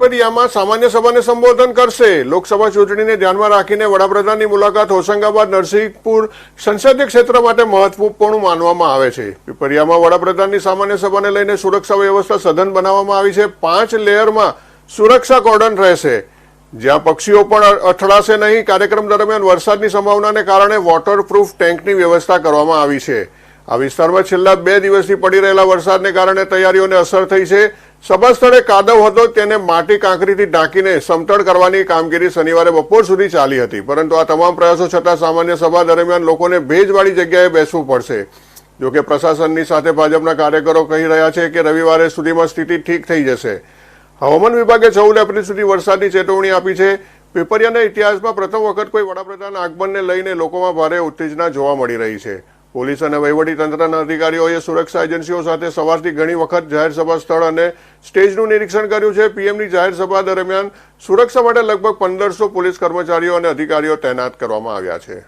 પીપરિયામાં સામાન્ય સભાને સંબોધન કરશે. લોકસભા ચૂંટણીને ધ્યાનમાં રાખીને વડાપ્રધાનની મુલાકાત હોશંગાબાદ નરસિંહપુર સંસદીય ક્ષેત્ર માટે મહત્વપૂર્ણ માનવામાં આવે છે. પીપરિયામાં વડાપ્રધાનની સામાન્ય સભાને લઈને સુરક્ષા વ્યવસ્થા સઘન બનાવવામાં આવી છે. પાંચ લેયરમાં સુરક્ષા કોર્ડન રહેશે. જ્યાં પક્ષીઓ પણ અથડાશે નહીં. કાર્યક્રમ દરમિયાન વરસાદની સંભાવનાને કારણે વોટરપ્રૂફ ટેન્કની વ્યવસ્થા કરવામાં આવી છે. આ વિસ્તારમાં છેલ્લા બે દિવસથી પડી રહેલા વરસાદને કારણે તૈયારીઓને અસર થઈ છે. સભા સ્થળે કાદવ હતો, તેને માટી કાંકરીથી ઢાંકીને સમતળ કરવાની કામગીરી શનિવારે બપોર સુધી ચાલી હતી. પરંતુ આ તમામ પ્રયાસો છતાં સામાન્ય સભા દરમિયાન લોકોને ભેજવાળી જગ્યાએ બેસવું પડશે. જોકે પ્રશાસનની સાથે ભાજપના કાર્યકરો કહી રહ્યા છે કે રવિવારે સુધીમાં સ્થિતિ ઠીક થઈ જશે. હવામાન વિભાગે ચૌદ એપ્રિલ સુધી વરસાદની ચેતવણી આપી છે. પેપરિયાના ઇતિહાસમાં પ્રથમ વખત કોઈ વડાપ્રધાન આગમનને લઈને લોકોમાં ભારે ઉત્તેજના જોવા મળી રહી છે. પોલીસ અને વહીવટીતંત્રના અધિકારીઓએ સુરક્ષા એજન્સીઓ સાથે સવારથી ઘણી વખત જાહેર સભા સ્થળ અને સ્ટેજનું નિરીક્ષણ કર્યું છે. પીએમની જાહેર સભા દરમિયાન સુરક્ષા માટે લગભગ પંદરસો પોલીસ કર્મચારીઓ અને અધિકારીઓ તૈનાત કરવામાં આવ્યા છે.